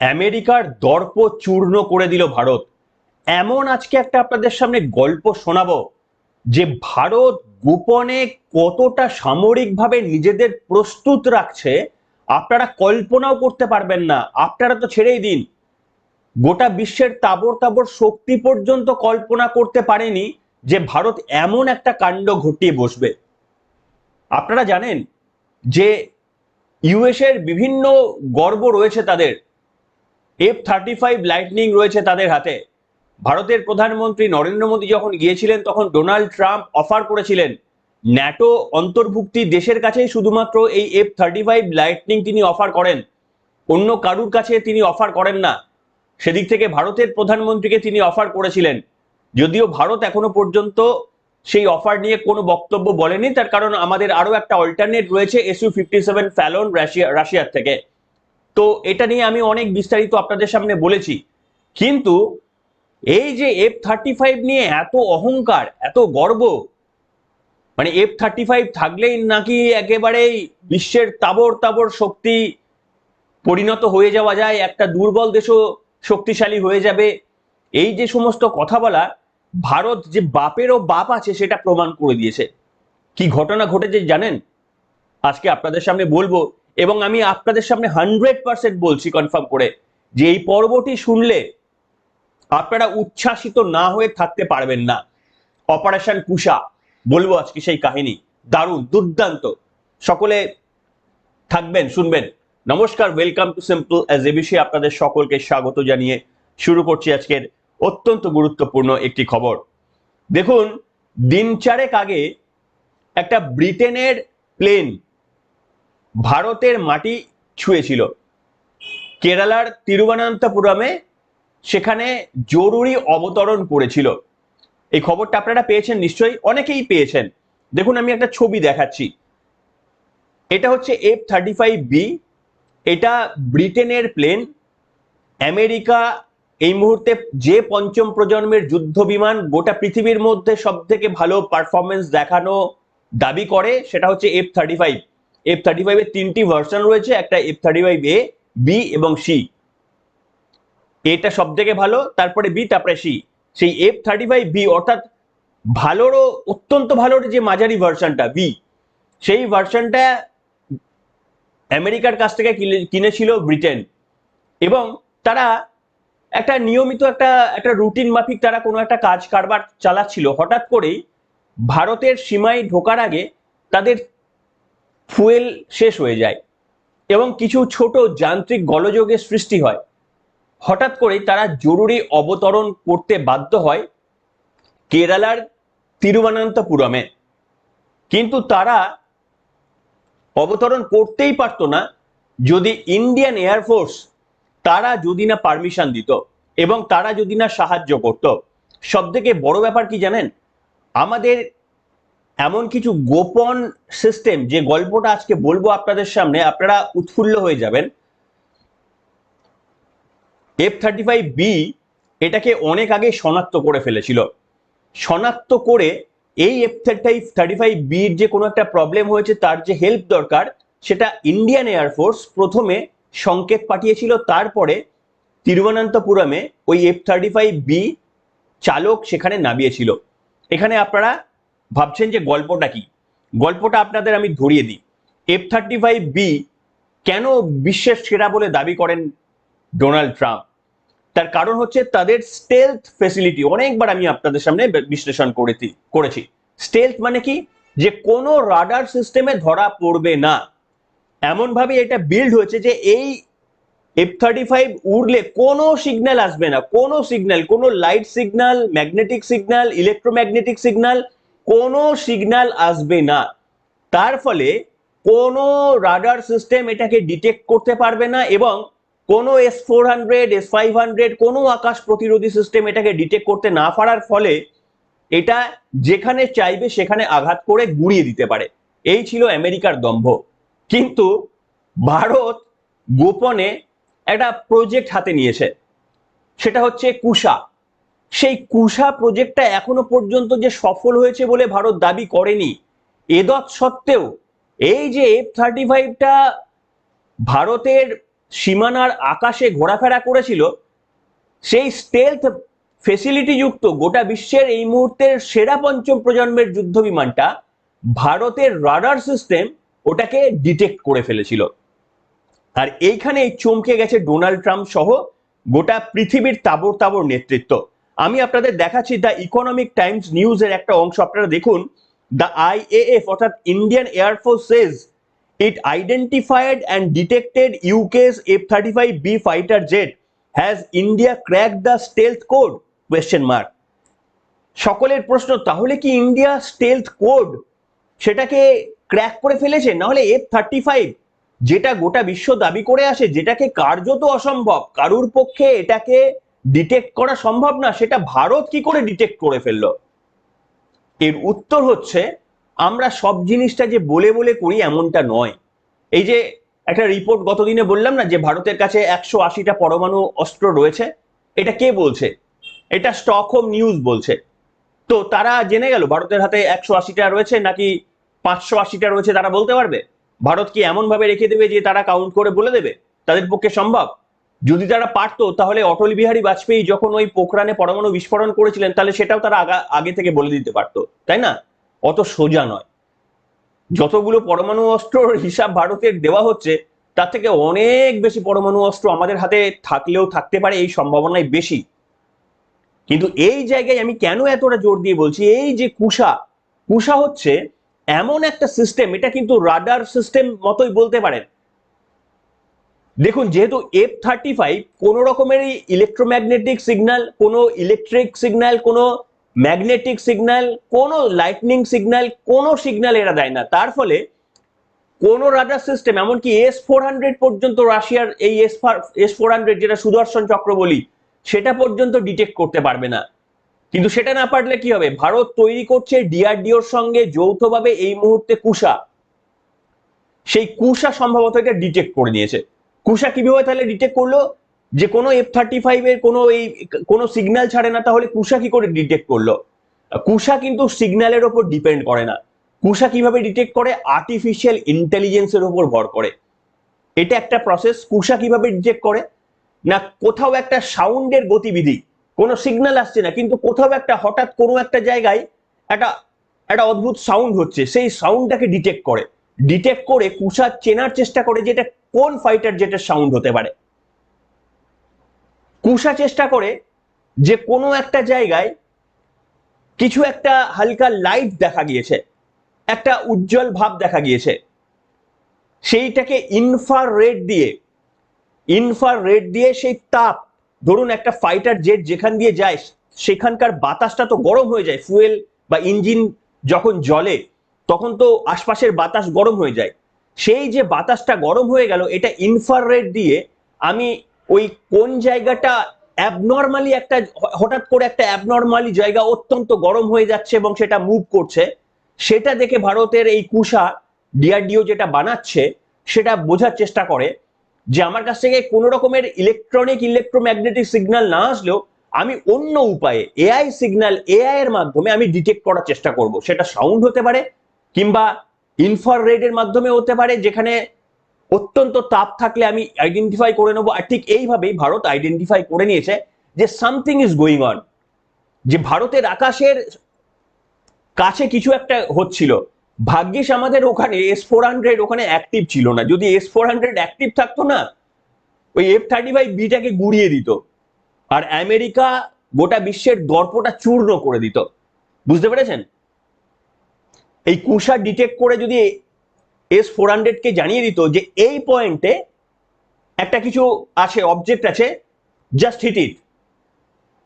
আমেরিকার দর্প চূর্ণ করে দিল ভারত। এমন আজকে একটা আপনাদের সামনে গল্প শোনাবো যে ভারত গোপনে কতটা সামরিকভাবে নিজেদের প্রস্তুত রাখছে, আপনারা কল্পনাও করতে পারবেন না। আপনারা তো ছেড়েই দিন। গোটা বিশ্বের তাবর তাবর শক্তি পর্যন্ত কল্পনা করতে পারেনি যে ভারত এমন একটা কাণ্ড ঘটিয়ে বসবে। আপনারা জানেন যে ইউএসের বিভিন্ন গর্ব রয়েছে তাদের। এফ থার্টি ফাইভ লাইটনিং রয়েছে তাদের হাতে। ভারতের প্রধানমন্ত্রী নরেন্দ্র মোদী যখন গিয়েছিলেন, তখন ডোনাল্ড ট্রাম্প অফার করেছিলেন। ন্যাটো অন্তর্ভুক্তি দেশের কাছেই শুধুমাত্র এই এফ থার্টি ফাইভ লাইটনিং তিনি অফার করেন। অন্য কারুর কাছে তিনি অফার করেন না। সেদিক থেকে ভারতের প্রধানমন্ত্রীকে তিনি অফার করেছিলেন। যদিও ভারত এখনও পর্যন্ত সেই অফার নিয়ে কোনো বক্তব্য বলেনি। তার কারণ আমাদের আরও একটা অল্টারনেট রয়েছে SU fifty seven Felon Russia রাশিয়ার থেকে। তো এটা নিয়ে আমি অনেক বিস্তারিত আপনাদের সামনে বলেছি। কিন্তু এই যে এফ থার্টি ফাইভ নিয়ে এত অহংকার, এত গর্ব মানে এফ থার্টি ফাইভ থাকলেই নাকি একেবারেই বিশ্বের তাবর তাবর শক্তি পরিণত হয়ে যাওয়া যায়, একটা দুর্বল দেশও শক্তিশালী হয়ে যাবে। এই যে সমস্ত কথা বলা, ভারত যে বাপেরও বাপ আছে সেটা প্রমাণ করে দিয়েছে। কি ঘটনা ঘটেছে জানেন? আজকে আপনাদের সামনে বলব এবং আমি আপনাদের সামনে হান্ড্রেড পার্সেন্ট বলছি কনফার্ম করে, যে এই পর্বটি শুনলে আপনারা উচ্ছ্বাসিত না হয়ে থাকতে পারবেন না। অপারেশন কুষা, বলব আজকে সেই কাহিনী, দারুণ, দুর্দান্ত। সকলে থাকবেন, শুনবেন। নমস্কার welcome to simple as a বিষয়ে আপনাদের সকলকে স্বাগত জানিয়ে শুরু করছি আজকের অত্যন্ত গুরুত্বপূর্ণ একটি খবর। দেখুন, দিন চারেক আগে একটা ব্রিটেনের প্লেন ভারতের মাটি ছুঁয়েছিল। কেরালার তিরুবনন্তপুরমে সেখানে জরুরি অবতরণ করেছিল। এই খবরটা আপনারা পেয়েছেন নিশ্চয়ই, অনেকেই পেয়েছেন। দেখুন, আমি একটা ছবি দেখাচ্ছি। এটা হচ্ছে এফ থার্টি ফাইভ বি এটা ব্রিটেনের প্লেন। আমেরিকা এই মুহূর্তে যে পঞ্চম প্রজন্মের যুদ্ধ বিমান গোটা পৃথিবীর মধ্যে সব থেকে ভালো পারফরমেন্স দেখানো দাবি করে, সেটা হচ্ছে F thirty five F thirty ফাইভের তিনটি ভার্সন রয়েছে, একটা F thirty five A B এবং সি এটা সব থেকে ভালো, তারপরে বি তারপরে সি সেই এফ থার্টি ফাইভ বি অর্থাৎ ভালোরও, অত্যন্ত ভালোর যে মাঝারি ভার্সনটা বি সেই ভার্সনটা আমেরিকার কাছ থেকে কিনে- কিনেছিল ব্রিটেন। এবং তারা একটা নিয়মিত একটা একটা রুটিন মাফিক তারা কোনো একটা কাজ, কারবার চালাচ্ছিল। হঠাৎ করেই ভারতের সীমায় ঢোকার আগে তাদের ফুয়েল শেষ হয়ে যায় এবং কিছু ছোট যান্ত্রিক গলযোগের সৃষ্টি হয়। হঠাৎ করে তারা জরুরি অবতরণ করতে বাধ্য হয় কেরালার তিরুবনন্তপুরমে। কিন্তু তারা অবতরণ করতেই পারতো না, যদি ইন্ডিয়ান এয়ারফোর্স তারা যদি না পারমিশন দিত এবং তারা যদি না সাহায্য করত। সব থেকে বড় ব্যাপার কি জানেন? আমাদের এমন কিছু গোপন সিস্টেম যে গল্পটা আজকে বলব আপনাদের সামনে, আপনারা উৎফুল্ল হয়ে যাবেন। এফ থার্টি ফাইভ বি এটাকে অনেক আগে শনাক্ত করে ফেলেছিল। শনাক্ত করে এই এফ থার্টি থার্টি ফাইভ বির যে কোনো একটা প্রবলেম হয়েছে, তার যে হেল্প দরকার, সেটা ইন্ডিয়ান এয়ারফোর্স প্রথমে সংকেত পাঠিয়েছিল, তারপরে তিরুবনন্তপুরমে ওই এফ থার্টি ফাইভ বি চালক সেখানে নামিয়েছিল। এখানে আপনারা ভাবছেন যে গল্পটা কি? গল্পটা আপনাদের আমি ধরিয়ে দিই। এফ থার্টি ফাইভ বি কেন বিশ্বের সেরা বলে দাবি করেন ডোনাল্ড ট্রাম্প? তার কারণ হচ্ছে তাদের স্টেলথ ফেসিলিটি অনেকবার আমি আপনাদের সামনে বিশ্লেষণ করেছি করেছি। স্টেলথ মানে কি? যে কোনো রাডার সিস্টেমে ধরা পড়বে না। এমন ভাবে এটা বিল্ড হয়েছে যে এই এফ থার্টি ফাইভ উড়লে কোনো সিগন্যাল আসবে না। কোনো সিগন্যাল কোনো light signal magnetic signal electromagnetic signal কোনো সিগন্যাল আসবে না। তার ফলে কোনো রাডার সিস্টেম এটাকে ডিটেক্ট করতে পারবে না এবং কোনো S four hundred S five hundred কোনো আকাশ প্রতিরোধী সিস্টেম এটাকে ডিটেক্ট করতে না পারার ফলে এটা যেখানে চাইবে সেখানে আঘাত করে গুড়িয়ে দিতে পারে। এই ছিল আমেরিকার দম্ভ। কিন্তু ভারত গোপনে একটা প্রজেক্ট হাতে নিয়েছে। সেটা হচ্ছে কুষা সেই কুষা প্রজেক্টটা এখনও পর্যন্ত যে সফল হয়েছে বলে ভারত দাবি করেনি, এদৎ সত্ত্বেও এই যে এফ থার্টি ফাইভটা ভারতের সীমানার আকাশে ঘোরাফেরা করেছিল, সেই স্টেলথ ফেসিলিটি যুক্ত গোটা বিশ্বের এই মুহূর্তের সেরা পঞ্চম প্রজন্মের যুদ্ধ বিমানটা ভারতের রাডার সিস্টেম ওটাকে ডিটেক্ট করে ফেলেছিল। আর এইখানে চমকে গেছে ডোনাল্ড ট্রাম্প সহ গোটা পৃথিবীর তাবর তাবর নেতৃত্ব। আমি আপনাদের দেখাচ্ছি দ্য ইকোনমিক টাইমস নিউজের একটা অংশ। আপনারা দেখুন, দ্য আইএএফ অর্থাৎ Indian air force says it identified and detected UK's F thirty five B fighter jet has India crack the stealth code question mark সকলের প্রশ্ন, তাহলে কি ইন্ডিয়া স্টেলথ কোড সেটাকে ক্র্যাক করে ফেলেছে? নাহলে এফ থার্টি ফাইভ যেটা গোটা বিশ্ব দাবি করে আসে, যেটাকে কার্যত অসম্ভব, কারুর পক্ষে এটাকে ডিটেক্ট করা সম্ভব না, সেটা ভারত কি করে ডিটেক্ট করে ফেলল? এর উত্তর হচ্ছে, আমরা সব জিনিসটা যে বলে বলে করি এমনটা নয়। এই যে একটা রিপোর্ট গতদিনে বললাম না যে ভারতের কাছে একশো আশিটা পরমাণু অস্ত্র রয়েছে, এটা কে বলছে? এটা স্টকহোম নিউজ বলছে। তো তারা জেনে গেল, ভারতের হাতে একশো আশিটা রয়েছে নাকি পাঁচশো আশিটা রয়েছে তারা বলতে পারবে? ভারত কি এমন ভাবে রেখে দেবে যে তারা কাউন্ট করে বলে দেবে? তাদের পক্ষে সম্ভব? যদি তারা পারতো, তাহলে অটল বিহারী বাজপেয়ী যখন ওই পোখরানে পরমাণু বিস্ফোরণ করেছিলেন, তাহলে সেটাও তারা আগে থেকে বলে দিতে পারতো, তাই না? অত সোজা নয়। যতগুলো পরমাণু অস্ত্রর হিসাব ভারতের দেওয়া হচ্ছে, তার থেকে অনেক বেশি পরমাণু অস্ত্র আমাদের হাতে থাকলেও থাকতে পারে এই সম্ভাবনাই বেশি। কিন্তু এই জায়গায় আমি কেন এতটা জোর দিয়ে বলছি, এই যে কুষা কুষা হচ্ছে এমন একটা সিস্টেম এটা কিন্তু রাডার সিস্টেম মতোই বলতে পারেন। দেখুন, যেহেতু এফ থার্টি ফাইভ কোন রকমের ইলেকট্রোম্যাগনেটিক সিগন্যাল কোনো ইলেকট্রিক সিগন্যাল কোনো ম্যাগনেটিক সিগন্যাল কোনো লাইটনিং সিগন্যাল কোনো সিগন্যাল এরা দেয় না। তার ফলে কোন রাডার সিস্টেম এমনকি এস ফোর হান্ড্রেড পর্যন্ত রাশিয়ার এই এস এস ফোর হান্ড্রেড যেটা সুদর্শন চক্র বলি, সেটা পর্যন্ত ডিটেক্ট করতে পারবে না। কিন্তু সেটা না পারলে কি হবে? ভারত তৈরি করছে ডিআরডিওর সঙ্গে যৌথভাবে এই মুহূর্তে কুষা। সেই কুষা সম্ভবত এটা ডিটেক্ট করে নিয়েছে। কুষা কীভাবে তাহলে ডিটেক্ট করল? যে কোনো এফ থার্টি ফাইভ এর কোনো এই, কোনো সিগন্যাল ছাড়ে না, তাহলে কুষা কি করে ডিটেক্ট করল? কুষা কিন্তু সিগন্যালের ওপর ডিপেন্ড করে না। কুষা কীভাবে ডিটেক্ট করে? আর্টিফিশিয়াল ইন্টেলিজেন্সের উপর ভর করে। এটা একটা প্রসেস কুষা কীভাবে ডিটেক্ট করে? না, কোথাও একটা সাউন্ডের গতিবিধি, কোনো সিগন্যাল আসছে না, কিন্তু কোথাও একটা হঠাৎ কোনো একটা জায়গায় একটা একটা অদ্ভুত সাউন্ড হচ্ছে, সেই সাউন্ডটাকে ডিটেক্ট করে। ডিটেক্ট করে কুষা চেনার চেষ্টা করে যে এটা কোন ফাইটার জেটের সাউন্ড হতে পারে? কুষা চেষ্টা করে যে কোনো একটা জায়গায় কিছু একটা হালকা লাইট দেখা গিয়েছে, একটা উজ্জ্বল ভাব দেখা গিয়েছে, সেইটাকে ইনফার রেড দিয়ে ইনফার রেড দিয়ে সেই তাপ, ধরুন একটা ফাইটার জেট যেখান দিয়ে যায়, সেখানকার বাতাসটা তো গরম হয়ে যায় ফুয়েল বা ইঞ্জিন যখন জলে তখন তো আশপাশের বাতাস গরম হয়ে যায়। সেই যে বাতাসটা গরম হয়ে গেল, এটা ইনফ্রারেড দিয়ে আমি ওই কোন জায়গাটা অ্যাবনর্মালি একটা, হঠাৎ করে একটা অ্যাবনর্মালি জায়গা অত্যন্ত গরম হয়ে যাচ্ছে এবং সেটা মুভ করছে, সেটা দেখে ভারতের এই কুষা ডিআরডিও যেটা বানাচ্ছে, সেটা বোঝার চেষ্টা করে যে আমার কাছ থেকে কোনো রকমের ইলেকট্রনিক ইলেকট্রোম্যাগনেটিক সিগন্যাল না আসলেও আমি অন্য উপায়ে এআই সিগন্যাল এআই এর মাধ্যমে আমি ডিটেক্ট করার চেষ্টা করব। সেটা সাউন্ড হতে পারে কিংবা ইনফ্রারেড এর মাধ্যমে হতে পারে, যেখানে অত্যন্ত তাপ থাকলে আমি আইডেন্টিফাই করে নেব। আর ঠিক এইভাবেই ভারত আইডেন্টিফাই করে নিয়েছে যে সামথিং ইজ গোয়িং অন যে ভারতের আকাশের কাছে কিছু একটা হচ্ছিল। ভাগ্যিস আমাদের ওখানে এস ফোর হান্ড্রেড ওখানে অ্যাক্টিভ ছিল না। যদি এস ফোর হান্ড্রেড অ্যাক্টিভ থাকতো না, ওই এফ থার্টি ফাইভ বিটাকে গুড়িয়ে দিত। আর আমেরিকা গোটা বিশ্বের দর্পটা চূর্ণ করে দিত। বুঝতে পেরেছেন? এই কুষা ডিটেক্ট করে যদি এস ফোর হান্ড্রেডকে জানিয়ে দিত যে এই পয়েন্টে একটা কিছু আছে অবজেক্ট আছে জাস্ট হিট ইট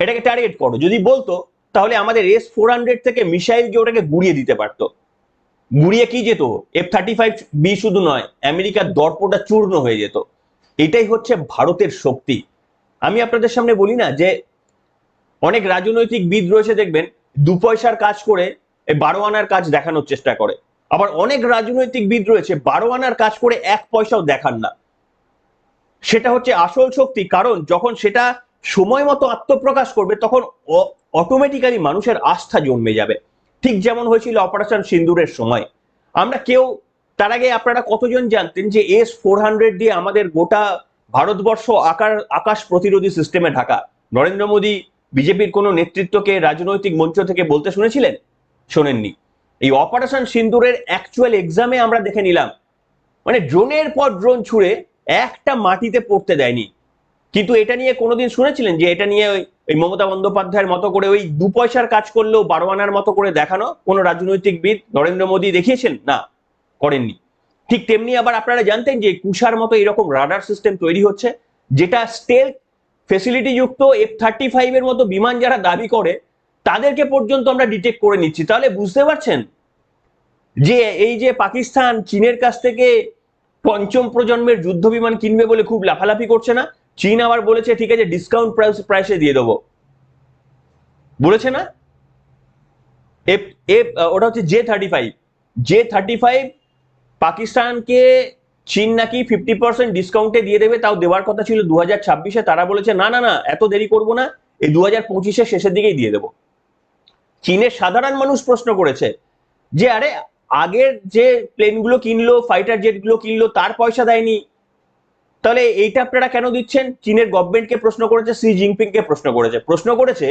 এটাকে টার্গেট করো। যদি বলতো, তাহলে আমাদের এস ফোর হান্ড্রেড থেকে মিসাইল গিয়ে ওটাকে গুড়িয়ে দিতে পারতো। গুড়িয়ে কি যেত? এফ থার্টি ফাইভ বি শুধু নয়, আমেরিকার দর্পটা চূর্ণ হয়ে যেত। এটাই হচ্ছে ভারতের শক্তি। আমি আপনাদের সামনে বলি না যে, অনেক রাজনৈতিক বিদ রয়েছে দেখবেন, দু পয়সার কাজ করে এই বারো আনার কাজ দেখানোর চেষ্টা করে। আবার অনেক রাজনৈতিক বিদ রয়েছে বারো আনার কাজ করে এক পয়সাও দেখান না। সেটা হচ্ছে আসল শক্তি, কারণ যখন সেটা সময় মতো আত্মপ্রকাশ করবে, তখন অটোমেটিক্যালি মানুষের আস্থা জন্মে যাবে। ঠিক যেমন হয়েছিল অপারেশন সিন্দুরের সময়। আমরা কেউ, তার আগে আপনারা কতজন জানতেন যে এস ফোর হান্ড্রেড দিয়ে আমাদের গোটা ভারতবর্ষ আকার, আকাশ প্রতিরোধী সিস্টেমে ঢাকা? নরেন্দ্র মোদী, বিজেপির কোনো নেতৃত্বকে রাজনৈতিক মঞ্চ থেকে বলতে শুনেছিলেন? শোনেননি। এই অপারেশন সিন্দুরের অ্যাকচুয়াল এক্সামে আমরা দেখে নিলাম। মানে ড্রোনের পর ড্রোন ছুড়ে একটা মাটিতে পড়তে দেয়নি। কিন্তু এটা নিয়ে কোনোদিন শুনেছিলেন যে এটা নিয়ে ওই মমতা বন্দ্যোপাধ্যায়ের মতো করে ওই দু পয়সার কাজ করলেও বারো আনার মতো করে দেখানো কোনো রাজনৈতিকবিদ নরেন্দ্র মোদী দেখিয়েছেন? না, করেননি। ঠিক তেমনি আবার আপনারা জানতেন যে কুষার মতো এরকম রাডার সিস্টেম তৈরি হচ্ছে, যেটা স্টেল ফেসিলিটি যুক্ত এফ থার্টি ফাইভ এর মতো বিমান যারা দাবি করে তাদেরকে পর্যন্ত আমরা ডিটেক্ট করে নিচ্ছি। তাহলে বুঝতে পারছেন? যে এই যে পাকিস্তান চীনের কাছ থেকে পঞ্চম প্রজন্মের যুদ্ধ বিমান কিনবে বলে খুব লাফালাফি করছে না? চীন আবার বলেছে, ঠিক আছে ডিসকাউন্ট প্রাইস প্রাইসে দিয়ে দেবো। বলেছে না? ওটা হচ্ছে J thirty five J thirty five পাকিস্তানকে চীন নাকি ফিফটি পার্সেন্ট ডিসকাউন্টে দিয়ে দেবে, তাও দেওয়ার কথা ছিল দু হাজার ছাব্বিশে। তারা বলেছে, না না না, এত দেরি করব না, এই দু হাজার পঁচিশের শেষের দিকেই দিয়ে দেবো। চীনের সাধারণ মানুষ প্রশ্ন করেছে যে, আরে, আগের যে প্লেনগুলো কিনলো ফাইটার জেটগুলো কিনলো, তার পয়সা দেয়নি। তাহলে এইটা আপনারা কেন দিচ্ছেন? চীনের গভর্নমেন্টকে প্রশ্ন করেছে সি জিনপিং কে প্রশ্ন করেছে। প্রশ্ন করেছে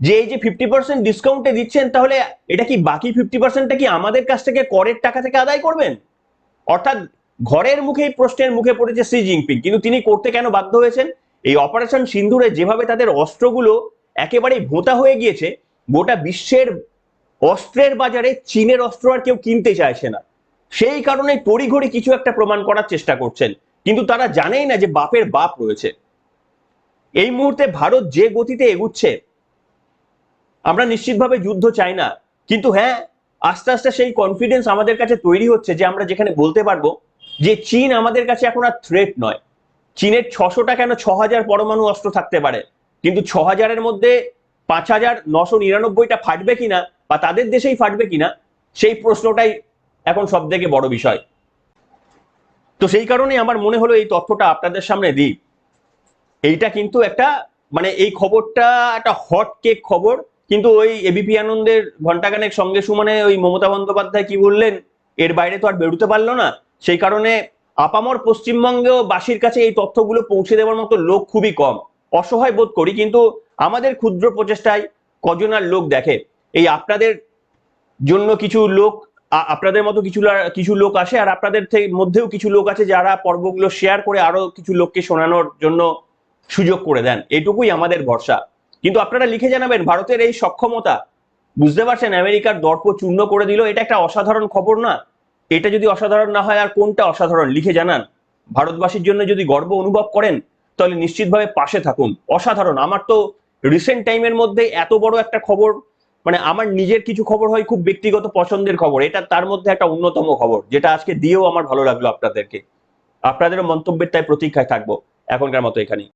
যে, এই যে ফিফটি পার্সেন্ট ডিসকাউন্টে দিচ্ছেন, তাহলে এটা কি বাকি ফিফটি পার্সেন্টটা কি আমাদের কাছ থেকে করের টাকা থেকে আদায় করবেন? অর্থাৎ ঘরের মুখেই প্রশ্নের মুখে পড়েছে সি জিনপিং কিন্তু তিনি করতে কেন বাধ্য হয়েছেন? এই অপারেশন সিন্ধুরে যেভাবে তাদের অস্ত্রগুলো একেবারেই ভোঁতা হয়ে গিয়েছে গোটা বিশ্বের অস্ত্রের বাজারে চীনের অস্ত্র আর কেউ কিনতে চাইছে না। সেই কারণে তড়িঘড়ি কিছু একটা প্রমাণ করার চেষ্টা করছেন। কিন্তু তারা জানেই না যে বাপের বাপ রয়েছে। এই মুহূর্তে ভারত যে গতিতে এগুচ্ছে, আমরা নিশ্চিতভাবে যুদ্ধ চাই না। কিন্তু হ্যাঁ আস্তে আস্তে সেই কনফিডেন্স আমাদের কাছে তৈরি হচ্ছে যে আমরা যেখানে বলতে পারব যে চীন আমাদের কাছে এখন আর থ্রেট নয়। চীনের ছশোটা কেন ছ হাজার পরমাণু অস্ত্র থাকতে পারে? কিন্তু ছ হাজারের মধ্যে পাঁচ হাজার নশো নিরানব্বইটা ফাটবে কিনা বা তাদের দেশেই ফাটবে কিনা, সেই প্রশ্নটাই এখন সব থেকে বড় বিষয়। তো সেই কারণে আমার মনে হলো এই তথ্যটা আপনাদের সামনে দিই। এইটা কিন্তু একটা মানে এই খবরটা একটা হট কেক খবর, কিন্তু ওই এবিপি আনন্দের ঘন্টাখানেক সঙ্গে সুমনে ওই মমতা বন্দ্যোপাধ্যায় কি বললেন, এর বাইরে তো আর বেরোতে পারল না। সেই কারণে আপামর পশ্চিমবঙ্গেও বাসীর কাছে এই তথ্যগুলো পৌঁছে দেওয়ার মতো লোক খুবই কম। অসহায় বোধ করি, কিন্তু আমাদের ক্ষুদ্র প্রচেষ্টায় কজন আর লোক দেখে। এই আপনাদের জন্য কিছু লোক আপনাদের মতো কিছু কিছু লোক আসে আর আপনাদের মধ্যেও কিছু লোক আছে যারা পর্বগুলো শেয়ার করে আরও কিছু লোককে শোনানোর জন্য সুযোগ করে দেন। এটুকুই আমাদের ভরসা। কিন্তু আপনারা লিখে জানাবেন, ভারতের এই সক্ষমতা, বুঝতে পারছেন? আমেরিকার দর্প চূর্ণ করে দিল। এটা একটা অসাধারণ খবর না। এটা যদি অসাধারণ না হয়, আর কোনটা অসাধারণ? লিখে জানান। ভারতবাসীর জন্য যদি গর্ব অনুভব করেন, তাহলে নিশ্চিতভাবে পাশে থাকুন। অসাধারণ। আমার তো রিসেন্ট টাইমের মধ্যে এত বড় একটা খবর মানে আমার নিজের কিছু খবর হয় খুব ব্যক্তিগত পছন্দের খবর, এটা তার মধ্যে একটা অন্যতম খবর, যেটা আজকে দিয়েও আমার ভালো লাগল আপনাদেরকে। আপনাদের মন্তব্যের তাই প্রতীক্ষায় থাকব, এখনকার মতো এখানেই।